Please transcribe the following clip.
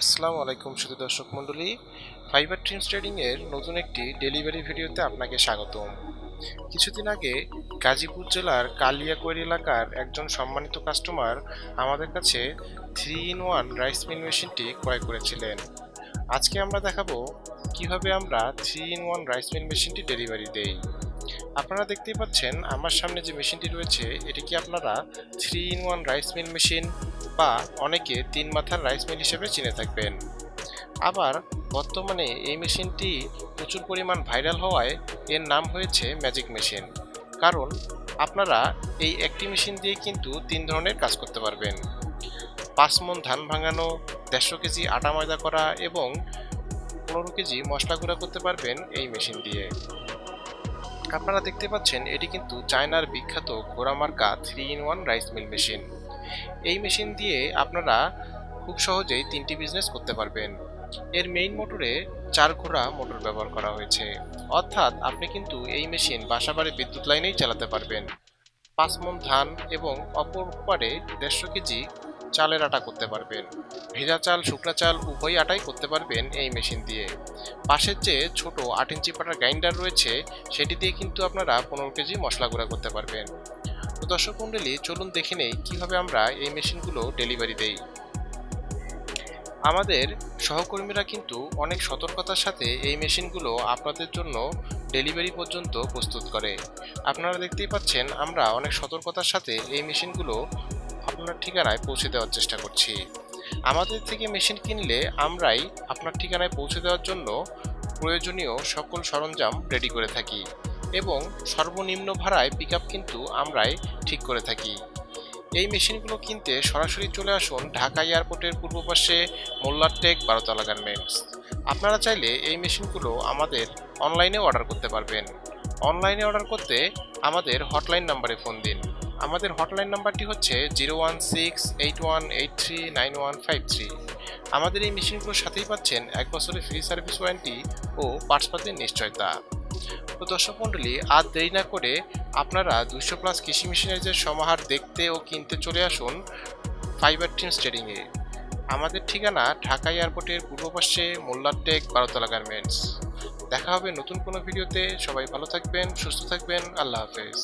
আসসালামু আলাইকুম শুধু দর্শক মণ্ডলী। ফাইবার ট্রিমস ট্রেডিংয়ের নতুন একটি ডেলিভারি ভিডিওতে আপনাকে স্বাগতম। কিছুদিন আগে গাজীপুর জেলার কালিয়াকৈর এলাকার একজন সম্মানিত কাস্টমার আমাদের কাছে three in one rice mill মেশিনটি ক্রয় করেছিলেন। আজকে আমরা দেখাবো কীভাবে আমরা three in one rice mill মেশিনটি ডেলিভারি দেই। আপনারা দেখতেই পাচ্ছেন আমার সামনে যে মেশিনটি রয়েছে, এটি কি আপনারা three in one rice mill machine বা অনেকে তিন মাথার রাইস মিল হিসেবে চিনে থাকবেন। আবার বর্তমানে এই মেশিনটি প্রচুর পরিমাণ ভাইরাল হওয়ায় এর নাম হয়েছে ম্যাজিক মেশিন। কারণ আপনারা এই একটি মেশিন দিয়ে কিন্তু তিন ধরনের কাজ করতে পারবেন। পাঁচ মন ধান ভাঙানো, দেড়শো কেজি আটা ময়দা করা এবং পনেরো কেজি মশলা গুঁড়া করতে পারবেন এই মেশিন দিয়ে। আপনারা দেখতে পাচ্ছেন, এটি কিন্তু চায়নার বিখ্যাত ঘোড়ামার্কা three in one rice mill machine. এই মেশিন দিয়ে আপনারা খুব সহজেই তিনটি বিজনেস করতে পারবেন। এর মেইন মোটরে চার ঘোড়া মোটর ব্যবহার করা হয়েছে। অর্থাৎ আপনি কিন্তু এই মেশিন বাসাবাড়ি বিদ্যুৎ লাইনেই চালাতে পারবেন। পাঁচ মন ধান এবং অপর পারে দেড়শো কেজি চালের আটা করতে পারবেন। ভেজা চাল, শুকনা চাল উভয় আটাই করতে পারবেন এই মেশিন দিয়ে। পাশের যে ছোট আট ইঞ্চি পাটার গ্রাইন্ডার রয়েছে, সেটি দিয়ে কিন্তু আপনারা পনেরো কেজি মশলা গুঁড়া করতে পারবেন। তো দর্শক মণ্ডলী, চলুন দেখে নেই কীভাবে আমরা এই মেশিনগুলো ডেলিভারি দেই। আমাদের সহকর্মীরা কিন্তু অনেক সতর্কতার সাথে এই মেশিনগুলো আপনাদের জন্য ডেলিভারি পর্যন্ত প্রস্তুত করে। আপনারা দেখতেই পাচ্ছেন, আমরা অনেক সতর্কতার সাথে এই মেশিনগুলো আপনার ঠিকানায় পৌঁছে দেওয়ার চেষ্টা করছি। আমাদের থেকে মেশিন কিনলে আমরাই আপনার ঠিকানায় পৌঁছে দেওয়ার জন্য প্রয়োজনীয় সকল সরঞ্জাম রেডি করে থাকি এবং সর্বনিম্ন ভাড়ায় পিক কিন্তু আমরাই ঠিক করে থাকি। এই মেশিনগুলো কিনতে সরাসরি চলে আসুন ঢাকা এয়ারপোর্টের পূর্ব পাশে মোল্লারটেক, বারোতলা গার্মেন্টস। আপনারা চাইলে এই মেশিনগুলো আমাদের অনলাইনে অর্ডার করতে পারবেন। অনলাইনে অর্ডার করতে আমাদের হটলাইন নাম্বারে ফোন দিন। আমাদের হটলাইন নাম্বারটি হচ্ছে zero one six eight one eight three nine one five three আমাদের এই মেশিনগুলোর সাথেই পাচ্ছেন এক বছরের ফ্রি সার্ভিস ওয়ারেন্টি ও পার্টসপাতির নিশ্চয়তা। তো দর্শক মণ্ডলী, আর দেরি না করে আপনারা দুশো প্লাস কৃষি মেশিনারিজের সমাহার দেখতে ও কিনতে চলে আসুন ফাইবার টিমস ট্রেডিংয়ে আমাদের ঠিকানা ঢাকা এয়ারপোর্টের পূর্ব পাশে মোল্লারটেক, বারোতলা গার্মেন্টস দেখা হবে নতুন কোনো ভিডিওতে সবাই ভালো থাকবেন, সুস্থ থাকবেন। আল্লাহ হাফেজ।